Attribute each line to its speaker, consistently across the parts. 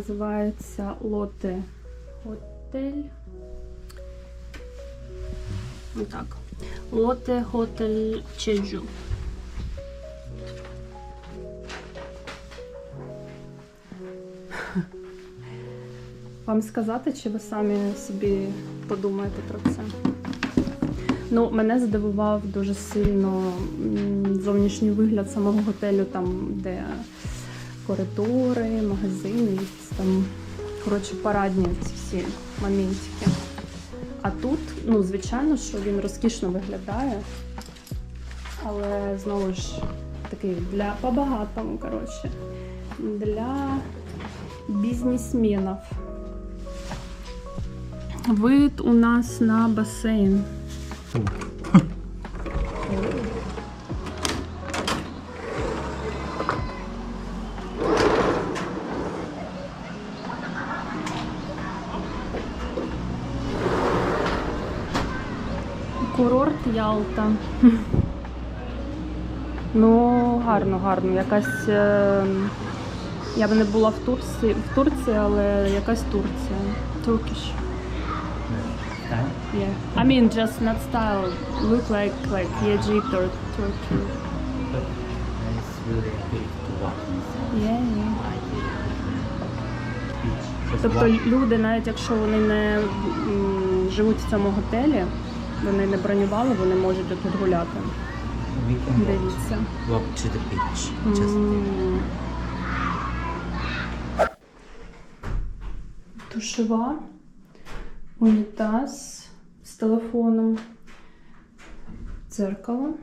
Speaker 1: Називається Лоте Готель. Отак. Лоте Готель Чеджу. Вам сказати, чи ви самі собі подумаєте про це? Ну, мене здивував дуже сильно зовнішній вигляд самого готелю, там, де коридори, магазини, там, коротше, парадні ці всі моментики. А тут, ну, звичайно, що він розкішно виглядає, але знову ж такий для по-багатому, коротше, для бізнесменів. Вид у нас на басейн. Курорт Ялта. Ну, гарно, гарно. Якась. е, Я б не була в Турції, в Турції, але якась Турція. Turkish. Yeah. I mean, just not style. Look like like Egypt or Turkey.
Speaker 2: But it's really beautiful to walk inside.
Speaker 1: Yeah, yeah. Тобто люди, навіть якщо вони не живуть в цьому готелі, вони не бронювали, вони можуть тут гуляти. Дивіться.
Speaker 2: walk to the beach. Just there.
Speaker 1: М. Душова, унітаз з телефоном, дзеркало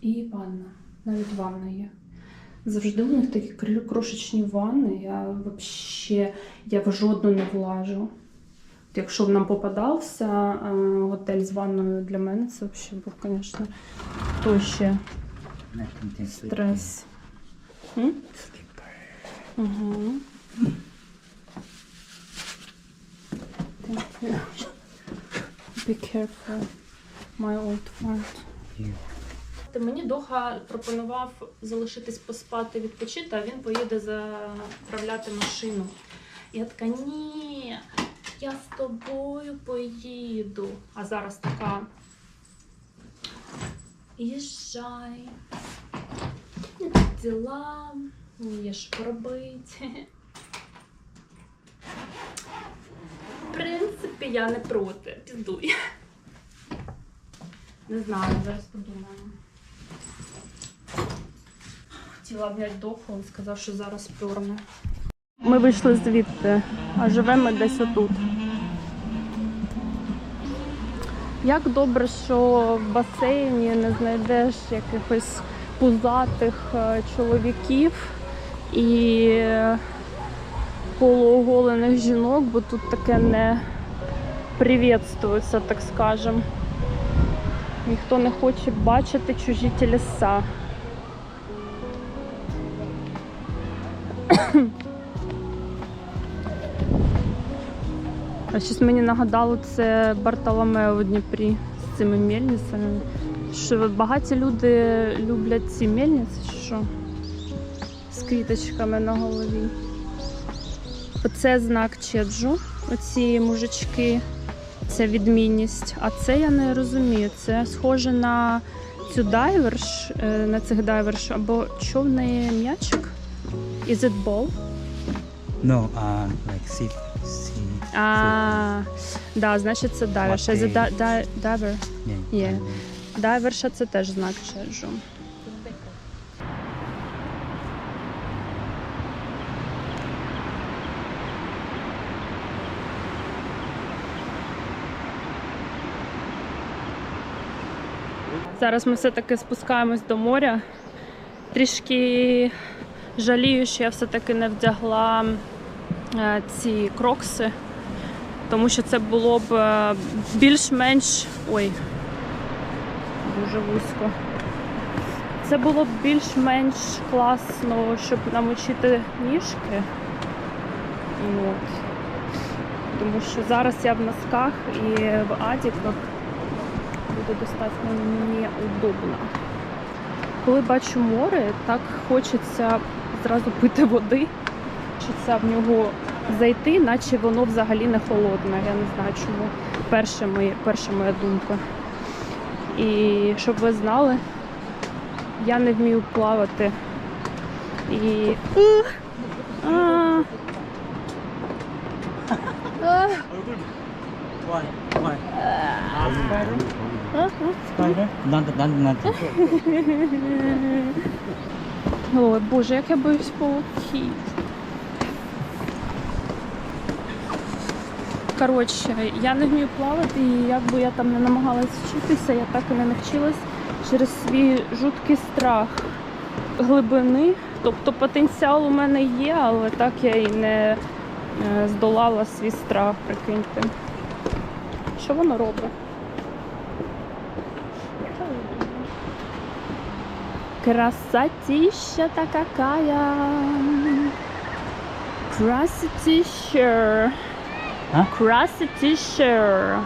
Speaker 1: і ванна. Навіть ванна є. Завжди у них такі крошечні ванни. Я взагалі я в жодну не влажу. Якщо б нам попадався е, готель з ванною для мене, це взагалі був, звісно, то ще стрес. М? Be careful, my old friend.
Speaker 2: You.
Speaker 1: Мені Доха пропонував залишитись поспати, відпочити, а він поїде заправляти машину. Я така, ні, я з тобою поїду. А зараз така. Їжджай. Ну, тут діла, є що робити. В принципі, я не проти. Піздуй. Не знаю, зараз подумаю. Хотіла взяти доху, він сказав, що зараз пірне. Ми вийшли звідти, а живемо десь отут. Як добре, що в басейні не знайдеш якихось пузатих е, чоловіків і полуоголених жінок, бо тут таке не привітствується, так скажемо. Ніхто не хоче бачити чужі тілеса. А щось мені нагадало це Бартоломео в Дніпрі з цими мельницями. Що багаті люди люблять ці мельниці, що? З квіточками на голові. Оце знак Чеджу, оці мужички, це відмінність. А це я не розумію. Це схоже на цю дайверш, е, на цих дайверш, або неї м'ячик? Is it ball?
Speaker 2: No, uh, like sit.
Speaker 1: А, да, значить це di- di- diver?
Speaker 2: Yeah.
Speaker 1: Є. Дайверша це теж знак Чеджу. Зараз ми все-таки спускаємось до моря. Трішки жалію, що я все-таки не вдягла е, ці крокси, тому що це було б е, більш-менш. Ой, дуже вузько. це було б більш-менш класно, щоб намочити ніжки. От. Тому що зараз я в носках і в адіках буде достатньо неудобно. Коли бачу море, так хочеться зразу пити води, хочеться в нього зайти, наче воно взагалі не холодне. Я не знаю чому. Перша моя, перша моя думка. І щоб ви знали, я не вмію плавати. І. А. А. Ой, Боже, як я боюсь пауків. Коротше, я не вмію плавати, і як би я там не намагалась вчитися, я так і не навчилась через свій жуткий страх глибини. Тобто потенціал у мене є, але так я і не е, здолала свій страх, прикиньте. Що воно робить? Красотища-то какая. Красотища.
Speaker 2: А?
Speaker 1: Красотища.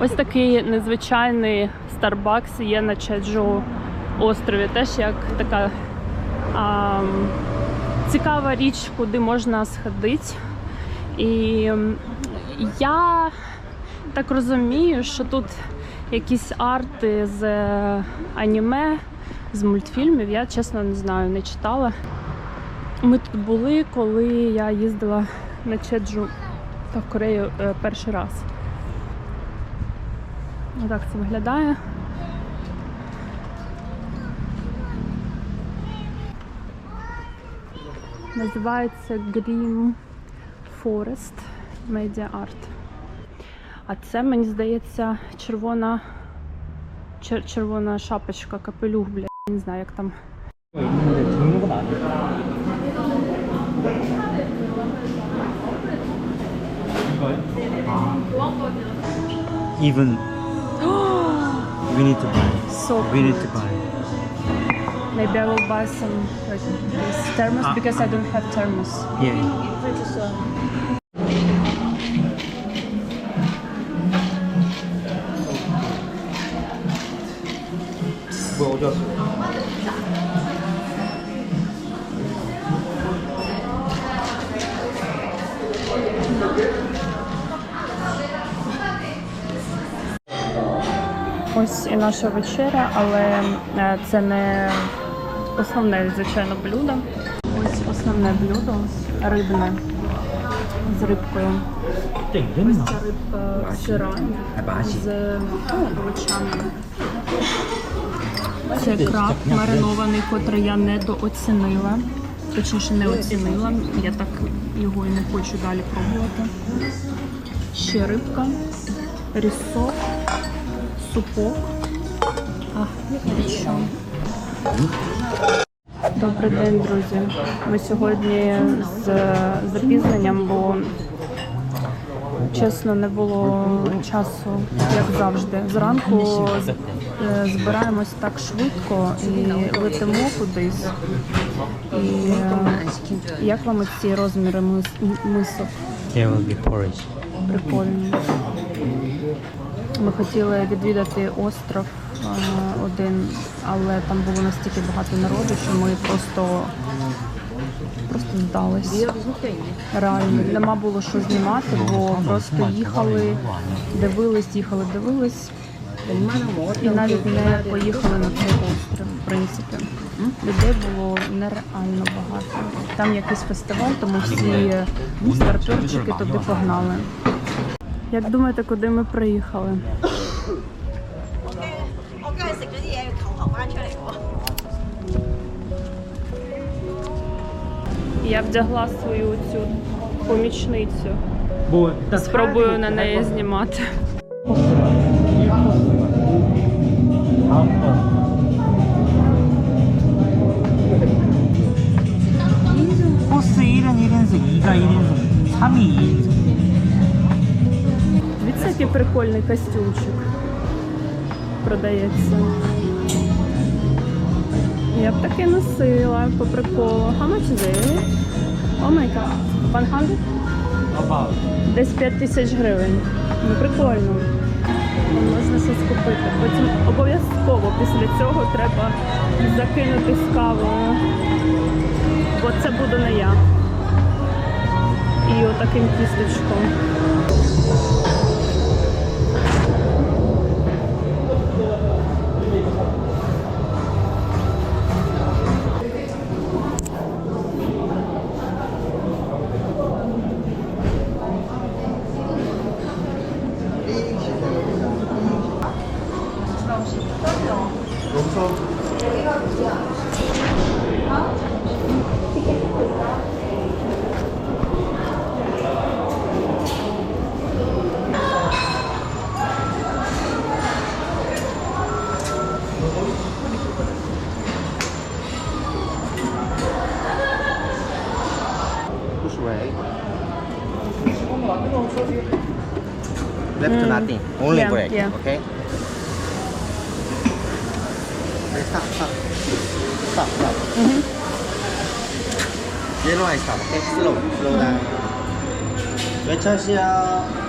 Speaker 1: Ось такий незвичайний Starbucks є на Чеджу острові. Теж як така а, цікава річ, куди можна сходити. І я так розумію, що тут якісь арти з е, аніме, з мультфільмів. Я чесно не знаю, не читала. Ми тут були, коли я їздила на Чеджу та в Корею е, перший раз. Отак це виглядає. Називається Green Forest Media Art. А це, мені здається, червона чер червона шапочка, капелюх, блядь, не знаю, як там.
Speaker 2: Even we need to buy.
Speaker 1: So
Speaker 2: We need to buy.
Speaker 1: Maybe I will buy some like this thermos
Speaker 2: Ah.
Speaker 1: because I don't have thermos.
Speaker 2: Yeah. 뭐어
Speaker 1: Ось і наша вечеря, але е, це не основне, звичайно, блюдо. Ось основне блюдо рибне з рибкою. Ось Ця рибка сира з овочами. Це краб маринований, котрий я недооцінила. Точніше, не оцінила. Я так його і не хочу далі пробувати. Ще рибка, рісок, супок. А, і? Добрий день, друзі. Ми сьогодні з запізненням, бо чесно не було часу, як завжди. Зранку е, збираємось так швидко і летимо кудись. І е, як вам ці розміри мис- мисок?
Speaker 2: There will be porridge.
Speaker 1: Прикольно. Ми хотіли відвідати остров е, один, але там було настільки багато народу, що ми просто, просто здались. Реально, нема було що знімати, бо просто їхали, дивились, їхали, дивились. І навіть не поїхали на цей острів, в принципі. Людей було нереально багато. Там якийсь фестиваль, тому всі старперчики туди погнали. Як думаєте, куди ми приїхали? Я вдягла свою цю помічницю. Спробую на неї знімати. Прикольний костюмчик продається. Я б таке носила по приколу. How much is it? Oh my god. 100?
Speaker 2: About.
Speaker 1: Десь 5 тисяч гривень. Ну прикольно. Ну, Можна щось купити. Потім обов'язково після цього треба закинути з кавою. Бо це буду не я. І отаким кісточком.
Speaker 3: Left
Speaker 1: Mm.
Speaker 3: nothing. Only
Speaker 1: Yeah,
Speaker 3: brake.
Speaker 1: yeah.
Speaker 3: Okay. Stop, stop. Stop, stop.
Speaker 1: Mhm.
Speaker 3: Yellow line stop. Okay, slow, slow down. 외차시야.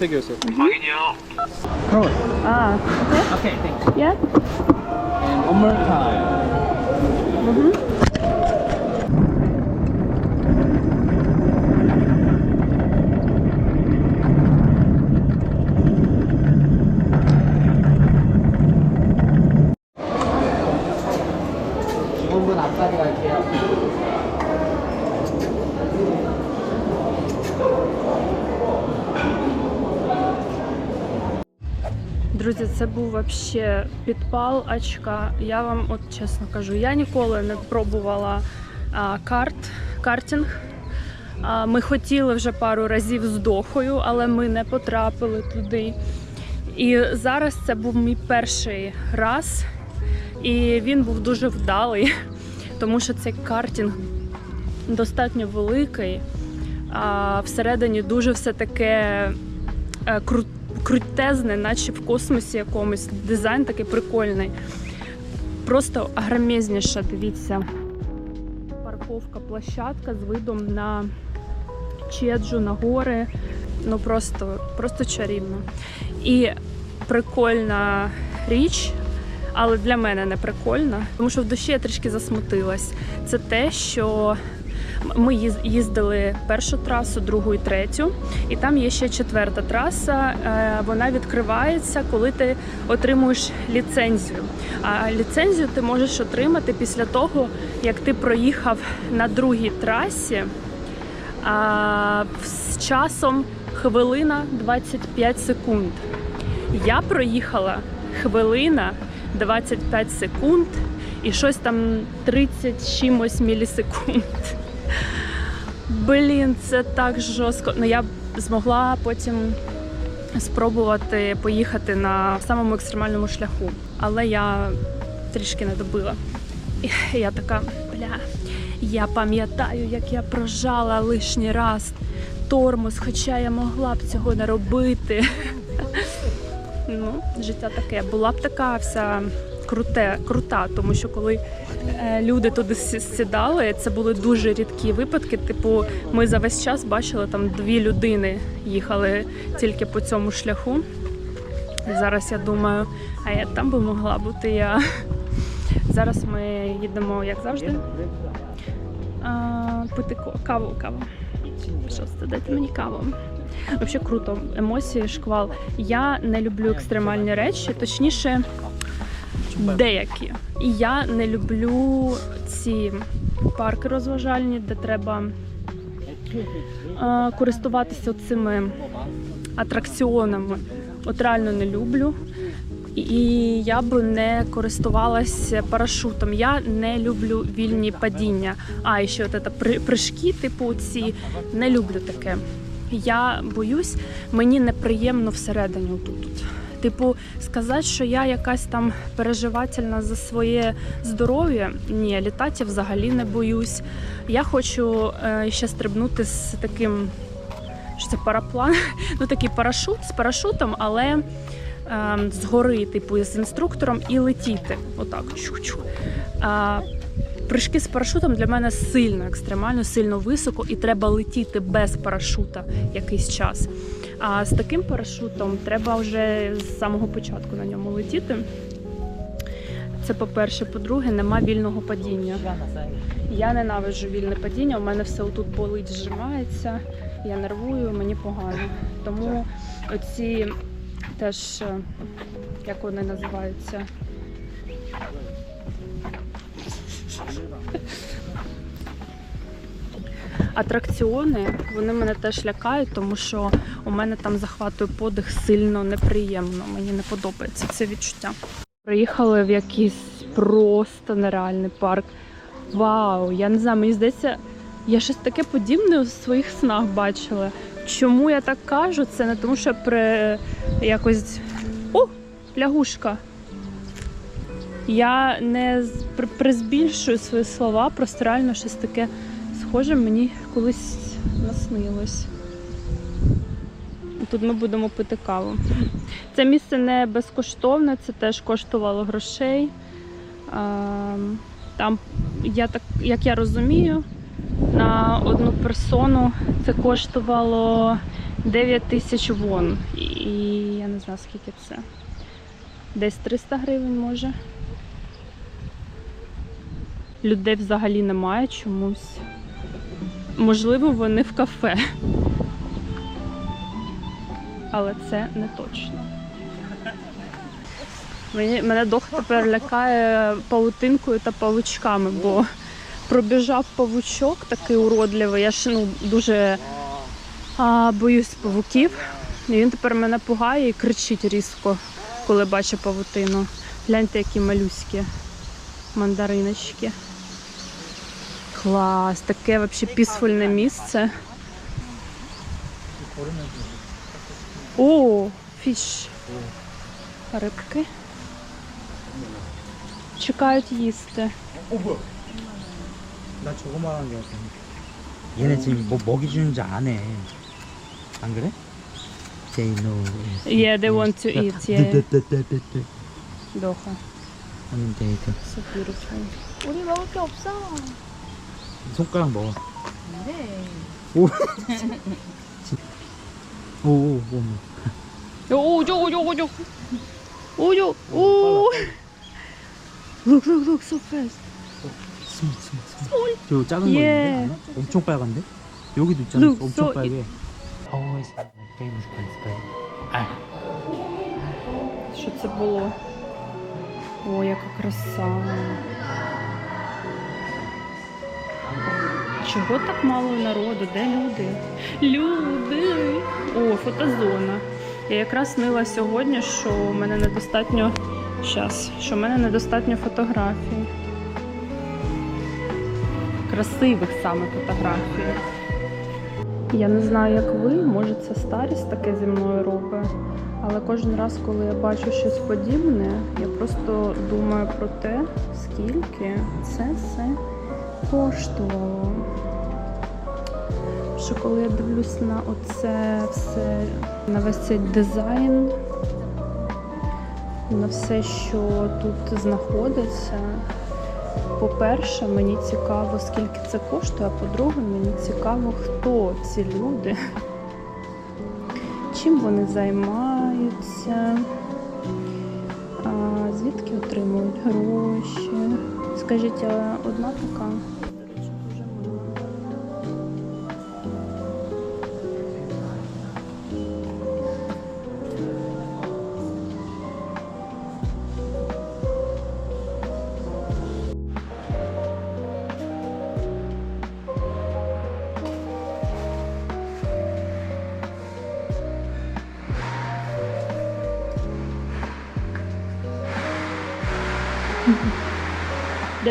Speaker 4: take
Speaker 2: yourself.
Speaker 1: Mm -hmm. Roll. Ah,
Speaker 2: okay. Okay, thanks.
Speaker 1: Yeah.
Speaker 2: And one more time.
Speaker 3: Mm -hmm.
Speaker 1: Друзі, це був вообще підпал очка. Я вам от чесно кажу, я ніколи не пробувала а, карт, картинг. А, ми хотіли вже пару разів з дохою, але ми не потрапили туди. І зараз це був мій перший раз, і він був дуже вдалий, тому що цей картинг достатньо великий. А всередині дуже все таке е, кру- крутезне, наче в космосі якомусь. Дизайн такий прикольний. Просто агромезніша, дивіться. Парковка, площадка з видом на Чеджу, на гори. Ну просто, просто чарівно. І прикольна річ, але для мене не прикольна, тому що в душі я трішки засмутилась. Це те, що ми їздили першу трасу, другу і третю, і там є ще четверта траса. Е, Вона відкривається, коли ти отримуєш ліцензію. А ліцензію ти можеш отримати після того, як ти проїхав на другій трасі з часом хвилина 25 секунд. Я проїхала хвилина 25 секунд і щось там 30 чимось мілісекунд. Блін, це так жорстко. Ну я змогла потім спробувати поїхати на самому екстремальному шляху, але я трішки не добила. Я така, бля, я пам'ятаю, як я прожала лишній раз тормоз, хоча я могла б цього не робити. Ну, життя таке. Була б така вся круте, крута, тому що коли люди туди сідали. Це були дуже рідкі випадки. Типу, ми за весь час бачили там дві людини їхали тільки по цьому шляху. Зараз я думаю, а я там би могла бути я. Зараз ми їдемо, як завжди, а, пити каву. каву. Пожалуйста, дайте мені каву. Взагалі круто, емоції, шквал. Я не люблю екстремальні речі, точніше, деякі. І я не люблю ці парки розважальні, де треба е, користуватися цими атракціонами. От реально не люблю. І я б не користувалася парашутом. Я не люблю вільні падіння. А і ще от це прыжки, типу ці не люблю таке. Я боюсь, мені неприємно всередині тут. Типу, сказати, що я якась там переживательна за своє здоров'я. Ні, літати я взагалі не боюсь. Я хочу е, ще стрибнути з таким, що це параплан, ну такий парашут з парашутом, але е, згори, типу, з інструктором і летіти. Отак. Чух-чух. А, Прыжки з парашутом для мене сильно екстремально, сильно високо, і треба летіти без парашута якийсь час. А з таким парашутом треба вже з самого початку на ньому летіти. Це по-перше, по-друге, нема вільного падіння. Я ненавиджу вільне падіння, у мене все отут болить, зжимається, я нервую, мені погано. Тому оці теж, е, як вони називаються, атракціони, вони мене теж лякають, тому що у мене там захватує подих сильно неприємно. Мені не подобається це відчуття. Приїхали в якийсь просто нереальний парк. Вау, я не знаю, мені здається, я щось таке подібне у своїх снах бачила. Чому я так кажу? Це не тому, що при якось. О, лягушка. Я не призбільшую свої слова, просто реально щось таке схоже мені колись наснилось. Тут ми будемо пити каву. Це місце не безкоштовне, це теж коштувало грошей. Ем, Там, я так, як я розумію, на одну персону це коштувало 9 тисяч вон. І я не знаю, скільки це. Десь 300 гривень може. Людей взагалі немає чомусь. Можливо, вони в кафе. Але це не точно. Мені, мене дох тепер лякає павутинкою та павучками, бо пробіжав павучок такий уродливий. Я ж ну, дуже а, боюсь павуків. І він тепер мене пугає і кричить різко, коли бачить павутину. Гляньте, які малюські мандариночки. Клас, таке взагалі пісфульне місце. О, фіш. Рибки. Чекають їсти.
Speaker 2: 나 저거 말하는 줄 알았더니 얘네 지금 뭐 먹이 주는 줄 아네 안 그래? They know
Speaker 1: Yeah, they want to eat, yeah. Доха.
Speaker 2: 하는 데이트
Speaker 1: So beautiful.
Speaker 5: 우리 먹을 게 없어.
Speaker 2: 손가락 먹어
Speaker 5: 네.
Speaker 2: 오 오오 오,
Speaker 1: 오, 저거, 저거, 저거. 오, 저, 오. Look, look, look, so fast.
Speaker 2: 스몰 스몰 스몰 저 작은 거
Speaker 1: 예.
Speaker 2: 있는데? 아니야? 엄청 빨간데? 여기도 있잖아
Speaker 1: Look,
Speaker 2: 엄청
Speaker 1: so
Speaker 2: 빨개 Always famous place 아
Speaker 1: Що це було? О, яка краса. Чого так мало народу? Де люди? Люди! О, фотозона. Я якраз снила сьогодні, що у мене недостатньо Щас, що в мене недостатньо фотографій. Красивих саме фотографій. Я не знаю, як ви, може це старість таке зі мною робить. Але кожен раз, коли я бачу щось подібне, я просто думаю про те, скільки це все коштувало. Що коли я дивлюсь на оце все, на весь цей дизайн, на все, що тут знаходиться, по-перше, мені цікаво, скільки це коштує, а по-друге, мені цікаво, хто ці люди, чим вони займаються, звідки отримують гроші. Скажіть, одна така?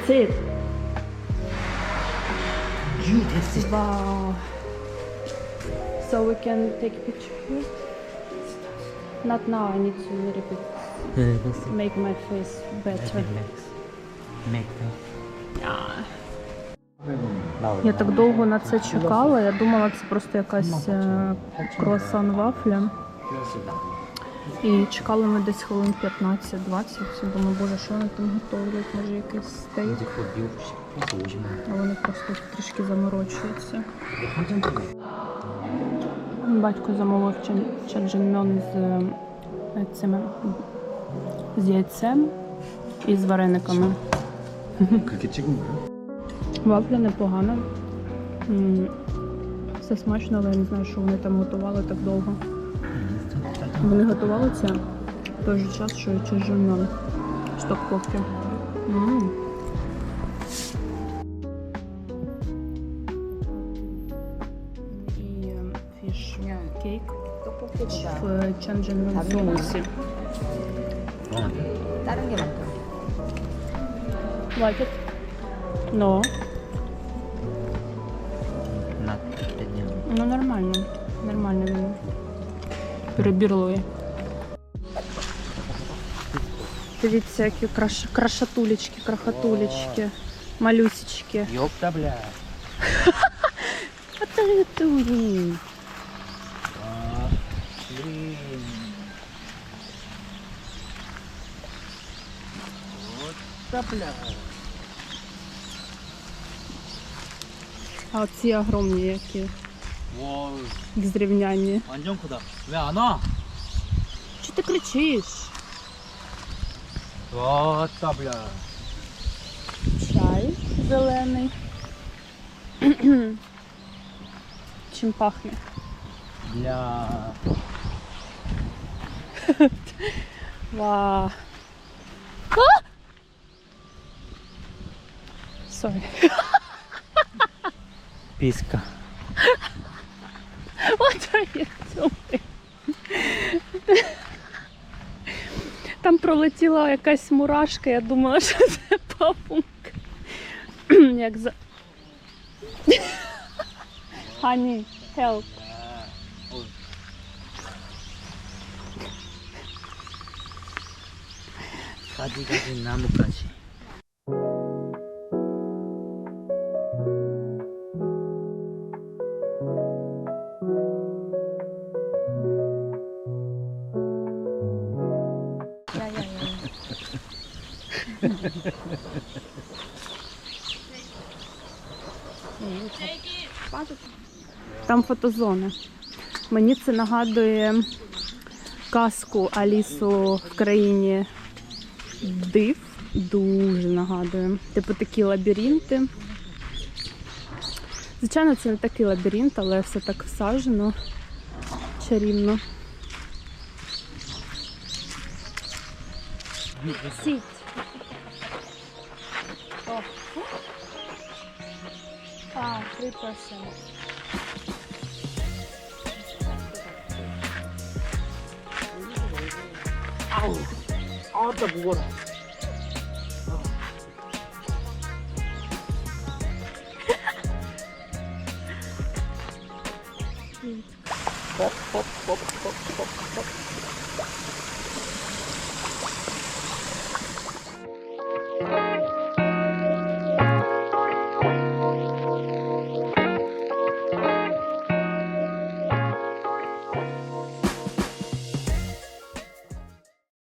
Speaker 1: That's it.
Speaker 2: It.
Speaker 1: Wow. So we can take a picture here? Not now, I need to a little bit make my face better.
Speaker 2: Make
Speaker 1: Ah.
Speaker 2: Now,
Speaker 1: Я так довго на це чекала. Я думала, це просто якась е, круасан вафля. І чекали ми десь хвилин 15-20, бо ми боже, що вони там готують, може якийсь стейк. А вони просто трішки заморочуються. Батько замовив чаджиньон з е, цими з яйцем і з варениками. Вафля непогана. Все смачно, але я не знаю, що вони там готували так довго. Вони готували це в той же час, що і ці журнали стопковки. І ем, фішня кейк в чанджельному соусі. Like it? No. Перебірлує. Дивіться, які краш... крашатулечки, крахатулечки, малюсечки.
Speaker 2: Ёпта, бля.
Speaker 1: What are you doing?
Speaker 2: А, блин. Вот бля.
Speaker 1: А ці огромні які,
Speaker 2: 와,
Speaker 1: як зрівнянні.
Speaker 2: 완전 크다. 왜 안 와?
Speaker 1: Чи ти кричиш?
Speaker 2: 왔다, бля.
Speaker 1: Чай зелений. Чим пахне?
Speaker 2: бля.
Speaker 1: Вау. Sorry.
Speaker 2: 비
Speaker 1: От сумки. Там пролетіла якась мурашка, я думала, що це павук. Як за. Honey, help.
Speaker 2: Кади, кади, нам
Speaker 1: качи. фотозони. Мені це нагадує казку Алісу в країні див. Дуже нагадує. Типу такі лабіринти. Звичайно, це не такий лабіринт, але все так всажено чарівно. Сіть. А, три.
Speaker 2: 아우 아따 무거워.